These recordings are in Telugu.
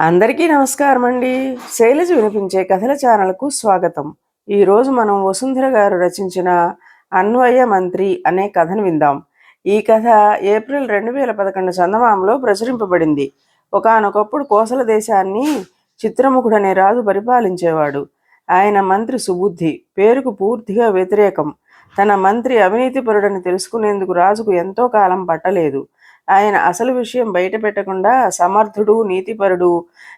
అందరికీ నమస్కారం అండి శైలజ వినిపించే కథల ఛానల్కు స్వాగతం. ఈరోజు మనం వసుంధర గారు రచించిన అన్వయ మంత్రి అనే కథను విందాం. ఈ కథ ఏప్రిల్ రెండు వేల పదకొండు చందమామలో ప్రచురింపబడింది. ఒకానొకప్పుడు కోసల దేశాన్ని చిత్రముఖుడనే రాజు పరిపాలించేవాడు. ఆయన మంత్రి సుబుద్ధి పేరుకు పూర్తిగా వ్యతిరేకం. తన మంత్రి అవినీతిపరుడని తెలుసుకునేందుకు రాజుకు ఎంతో కాలం పట్టలేదు. ఆయన అసలు విషయం బయట పెట్టకుండా సమర్థుడు నీతిపరుడు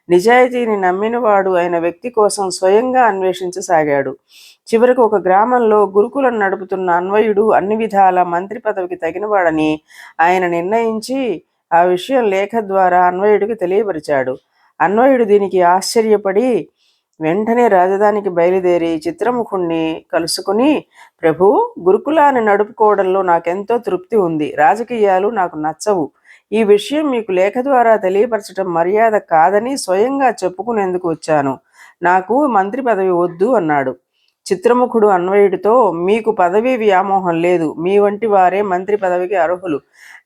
నిజాయితీని నమ్మినవాడు అయిన వ్యక్తి కోసం స్వయంగా అన్వేషించసాగాడు. చివరకు ఒక గ్రామంలో గురుకులను నడుపుతున్న అన్వయుడు అన్ని విధాల మంత్రి పదవికి తగినవాడని ఆయన నిర్ణయించి ఆ విషయం లేఖ ద్వారా అన్వయుడికి తెలియపరిచాడు. అన్వయుడు దీనికి ఆశ్చర్యపడి వెంటనే రాజధానికి బయలుదేరి చిత్రముఖుణ్ణి కలుసుకుని ప్రభు గురుకులాన్ని నడుపుకోవడంలో నాకెంతో తృప్తి ఉంది. రాజకీయాలు నాకు నచ్చవు. ఈ విషయం మీకు లేఖ ద్వారా తెలియపరచడం మర్యాద కాదని స్వయంగా చెప్పుకునేందుకు వచ్చాను. నాకు మంత్రి పదవి వద్దు అన్నాడు. చిత్రముఖుడు అన్వయుడితో మీకు పదవీ వ్యామోహం లేదు. మీ వంటి వారే మంత్రి పదవికి అర్హులు.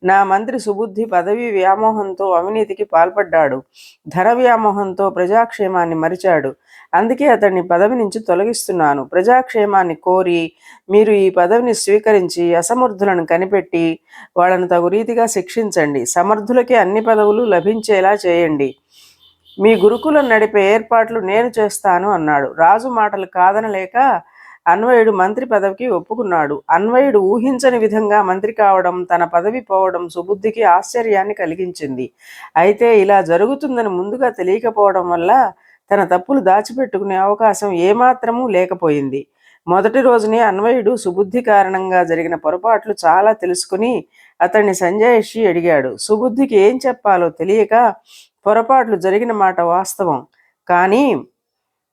నా మంత్రి సుబుద్ధి పదవీ వ్యామోహంతో అవినీతికి పాల్పడ్డాడు. ధన వ్యామోహంతో ప్రజాక్షేమాన్ని మరిచాడు. అందుకే అతన్ని పదవి నుంచి తొలగిస్తున్నాను. ప్రజాక్షేమాన్ని కోరి మీరు ఈ పదవిని స్వీకరించి అసమర్థులను కనిపెట్టి వాళ్ళను తగు రీతిగా శిక్షించండి. సమర్థులకే అన్ని పదవులు లభించేలా చేయండి. మీ గురుకులం నడిపే ఏర్పాట్లు నేను చేస్తాను అన్నాడు. రాజు మాటలు కాదనలేక అన్వయుడు మంత్రి పదవికి ఒప్పుకున్నాడు. అన్వయుడు ఊహించని విధంగా మంత్రి కావడం తన పదవి పోవడం సుబుద్ధికి ఆశ్చర్యాన్ని కలిగించింది. అయితే ఇలా జరుగుతుందని ముందుగా తెలియకపోవడం వల్ల తన తప్పులు దాచిపెట్టుకునే అవకాశం ఏమాత్రమూ లేకపోయింది. మొదటి రోజునే అన్వయుడు సుబుద్ధి కారణంగా జరిగిన పొరపాట్లు చాలా తెలుసుకుని అతన్ని సంజయషి అడిగాడు. సుబుద్ధికి ఏం చెప్పాలో తెలియక పొరపాట్లు జరిగిన మాట వాస్తవం. కానీ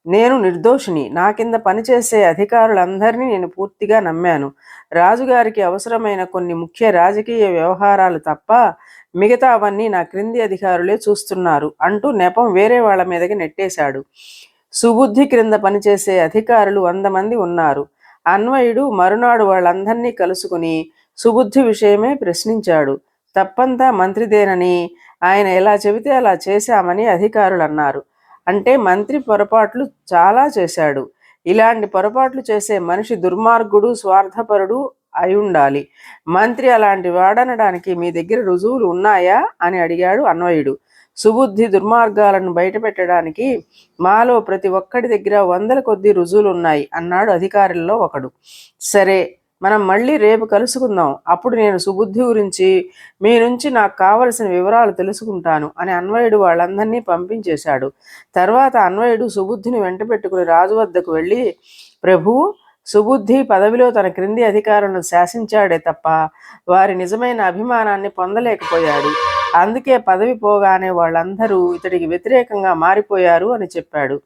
నేను నిర్దోషిని. నా కింద పనిచేసే అధికారులందరినీ నేను పూర్తిగా నమ్మాను. రాజుగారికి అవసరమైన కొన్ని ముఖ్య రాజకీయ వ్యవహారాలు తప్ప మిగతా అవన్నీ నా క్రింది అధికారులే చూస్తున్నారు అంటూ నెపం వేరే వాళ్ళ మీదకి నెట్టేశాడు. సుబుద్ధి క్రింద పనిచేసే అధికారులు వంద మంది ఉన్నారు. అన్వయుడు మరునాడు వాళ్ళందరినీ కలుసుకుని సుబుద్ధి విషయమే ప్రశ్నించాడు. తప్పంతా మంత్రిదేనని ఆయన ఎలా చెబితే అలా చేశామని అధికారులు అన్నారు అంటే మంత్రి పొరపాట్లు చాలా చేశాడు. ఇలాంటి పొరపాట్లు చేసే మనిషి దుర్మార్గుడు స్వార్థపరుడు అయి ఉండాలి. మంత్రి అలాంటి వాడనడానికి మీ దగ్గర రుజువులు ఉన్నాయా? అని అడిగాడు అన్వయుడు. సుబుద్ధి దుర్మార్గాలను బయటపెట్టడానికి మాలో ప్రతి ఒక్కడి దగ్గర వందల కొద్ది రుజువులు ఉన్నాయి అన్నాడు అధికారుల్లో ఒకడు. సరే మనం మళ్ళీ రేపు కలుసుకుందాం. అప్పుడు నేను సుబుద్ధి గురించి మీ నుంచి నాకు కావలసిన వివరాలు తెలుసుకుంటాను అని అన్వయుడు వాళ్ళందరినీ పంపించేశాడు. తర్వాత అన్వయుడు సుబుద్ధిని వెంట పెట్టుకుని రాజు వద్దకు వెళ్ళి ప్రభు సుబుద్ధి పదవిలో తన క్రింది అధికారులను శాసించాడే తప్ప వారి నిజమైన అభిమానాన్ని పొందలేకపోయాడు. అందుకే పదవి పోగానే వాళ్ళందరూ ఇతడికి వ్యతిరేకంగా మారిపోయారు అని చెప్పాడు.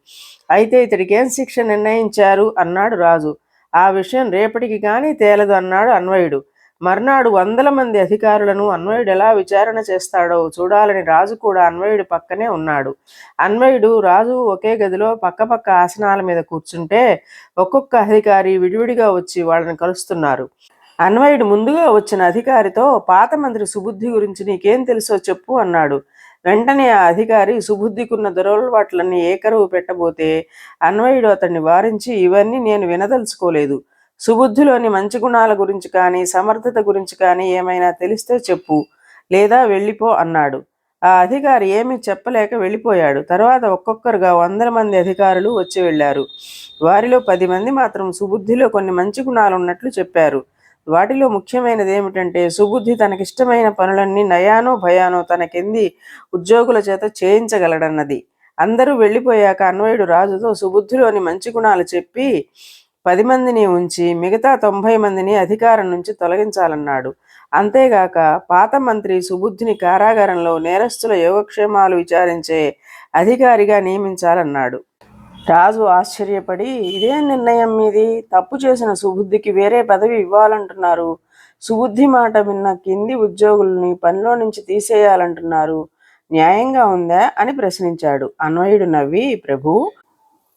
అయితే ఇతడికి ఏం శిక్ష నిర్ణయించారు? అన్నాడు రాజు. ఆ విషయం రేపటికి కానీ తేలదు అన్నాడు అన్వయుడు. మర్నాడు వందల మంది అధికారులను అన్వయుడు ఎలా విచారణ చేస్తాడో చూడాలని రాజు కూడా అన్వయుడి పక్కనే ఉన్నాడు. అన్వయుడు రాజు ఒకే గదిలో పక్కపక్క ఆసనాల మీద కూర్చుంటే ఒక్కొక్క అధికారి విడివిడిగా వచ్చి వాళ్ళని కలుస్తున్నారు. అన్వయుడు ముందుగా వచ్చిన అధికారితో పాత మంత్రి సుబుద్ధి గురించి నీకేం తెలుసో చెప్పు అన్నాడు. వెంటనే ఆ అధికారి సుబుద్ధికున్న దురలవాట్లన్నీ ఏకరువు పెట్టబోతే అన్వయుడు అతన్ని వారించి ఇవన్నీ నేను వినదలుచుకోలేదు. సుబుద్ధిలోని మంచి గుణాల గురించి కానీ సమర్థత గురించి కానీ ఏమైనా తెలిస్తే చెప్పు. లేదా వెళ్ళిపో అన్నాడు. ఆ అధికారి ఏమీ చెప్పలేక వెళ్ళిపోయాడు. తర్వాత ఒక్కొక్కరుగా వందల మంది అధికారులు వచ్చి వెళ్ళారు. వారిలో పది మంది మాత్రం సుబుద్ధిలో కొన్ని మంచి గుణాలు ఉన్నట్లు చెప్పారు. వాటిలో ముఖ్యమైనది ఏమిటంటే సుబుద్ధి తనకిష్టమైన పనులన్నీ నయానో భయానో తనకింది ఉద్యోగుల చేత చేయించగలడన్నది. అందరూ వెళ్ళిపోయాక అన్వయుడు రాజుతో సుబుద్ధిలోని మంచి గుణాలు చెప్పి పది మందిని ఉంచి మిగతా తొంభై మందిని అధికారం నుంచి తొలగించాలన్నాడు. అంతేగాక పాత మంత్రి సుబుద్ధిని కారాగారంలో నేరస్తుల యోగక్షేమాలు విచారించే అధికారిగా నియమించాలన్నాడు. రాజు ఆశ్చర్యపడి ఇదే నిర్ణయం మీది? తప్పు చేసిన సుబుద్ధికి వేరే పదవి ఇవ్వాలంటున్నారు. సుబుద్ధి మాట విన్న కింది ఉద్యోగుల్ని పనిలో నుంచి తీసేయాలంటున్నారు. న్యాయంగా ఉందా? అని ప్రశ్నించాడు. అన్వయుడు నవ్వి ప్రభు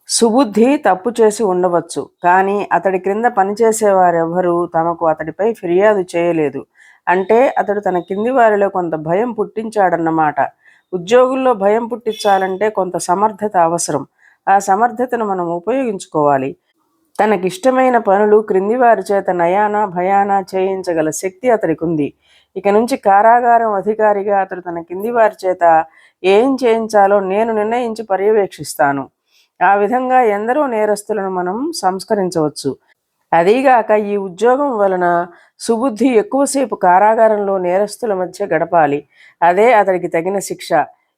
సుబుద్ధి తప్పు చేసి ఉండవచ్చు. కానీ అతడి క్రింద పనిచేసేవారెవ్వరూ తమకు అతడిపై ఫిర్యాదు చేయలేదు. అంటే అతడు తన కింది వారిలో కొంత భయం పుట్టించాడన్నమాట. ఉద్యోగుల్లో భయం పుట్టించాలంటే కొంత సమర్థత అవసరం. ఆ సమర్థతను మనం ఉపయోగించుకోవాలి. తనకిష్టమైన పనులు క్రింది వారి చేత నయాన భయాన చేయించగల శక్తి అతడికి ఉంది ఇక నుంచి కారాగారం అధికారిగా అతడు తన కింది వారి చేత ఏం చేయించాలో నేను నిర్ణయించి పర్యవేక్షిస్తాను. ఆ విధంగా ఎందరో నేరస్తులను మనం సంస్కరించవచ్చు. అదీగాక ఈ ఉద్యోగం వలన సుబుద్ధి ఎక్కువసేపు కారాగారంలో నేరస్తుల మధ్య గడపాలి. అదే అతడికి తగిన శిక్ష.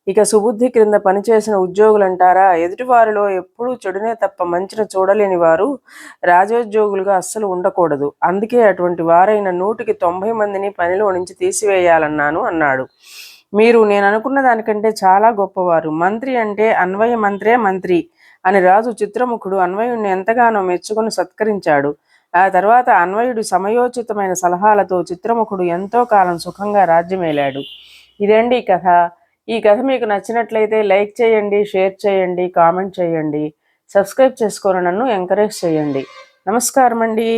ఇక సుబుద్ధి క్రింద పనిచేసిన ఉద్యోగులంటారా? ఎదుటివారిలో ఎప్పుడూ చెడునే తప్ప మంచిని చూడలేని వారు రాజోద్యోగులుగా అస్సలు ఉండకూడదు. అందుకే అటువంటి వారైన నూటికి తొంభై మందిని పనిలో నుంచి తీసివేయాలన్నాను అన్నాడు. మీరు నేను అనుకున్న దానికంటే చాలా గొప్పవారు. మంత్రి అంటే అన్వయ మంత్రే మంత్రి. అని రాజు చిత్రముఖుడు అన్వయుణ్ణి ఎంతగానో మెచ్చుకొని సత్కరించాడు. ఆ తర్వాత అన్వయుడు సమయోచితమైన సలహాలతో చిత్రముఖుడు ఎంతో కాలం సుఖంగా రాజ్యమేలాడు. ఇదండి కథ. ఈ కథ మీకు నచ్చినట్లయితే లైక్ చేయండి షేర్ చేయండి కామెంట్ చేయండి. సబ్స్క్రైబ్ చేసుకొని నన్ను ఎంకరేజ్ చేయండి. నమస్కారం అండి